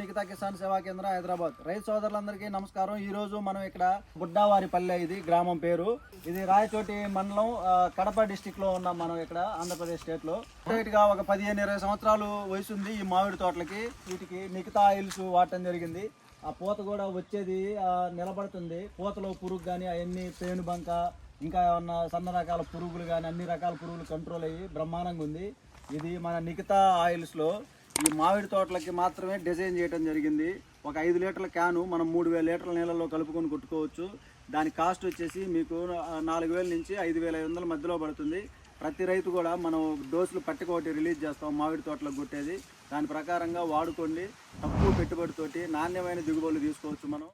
నిఖితా కిసాన్ సేవా కేంద్ర హైదరాబాద్. రైతు సోదరులందరికీ నమస్కారం. ఈ రోజు మనం ఇక్కడ బుడ్డావారిపల్లె ఇది గ్రామం పేరు. ఇది రాయచోటి మండలం కడప డిస్టిక్లో ఉన్నాం మనం ఇక్కడ ఆంధ్రప్రదేశ్ స్టేట్లో. గా ఒక పదిహేను ఇరవై సంవత్సరాలు వయసు ఉంది ఈ మామిడి తోటలకి. వీటికి నిఖితా ఆయిల్స్ వాడటం జరిగింది. ఆ పూత కూడా వచ్చేది నిలబడుతుంది. పూతలో పురుగు కానీ అవన్నీ పేను బంక ఇంకా ఏమన్నా సన్న రకాల పురుగులు కానీ అన్ని రకాల పురుగులు కంట్రోల్ అయ్యి బ్రహ్మాండంగా ఉంది. ఇది మన నిఖితా ఆయిల్స్లో. ఈ మామిడి తోటలకి మాత్రమే డిజైన్ చేయడం జరిగింది. ఒక ఐదు లీటర్ల క్యాను మనం మూడు వేల లీటర్ల నీళ్ళలో కలుపుకొని కొట్టుకోవచ్చు. దాని కాస్ట్ వచ్చేసి మీకు నాలుగు వేల నుంచి ఐదు వేల ఐదు వందల మధ్యలో పడుతుంది. ప్రతి రైతు కూడా మనం డోసులు పట్టుకోటి రిలీజ్ చేస్తాం మామిడి తోటలకు కొట్టేది. దాని ప్రకారంగా వాడుకోండి. తక్కువ పెట్టుబడితోటి నాణ్యమైన దిగుబడులు తీసుకోవచ్చు మనం.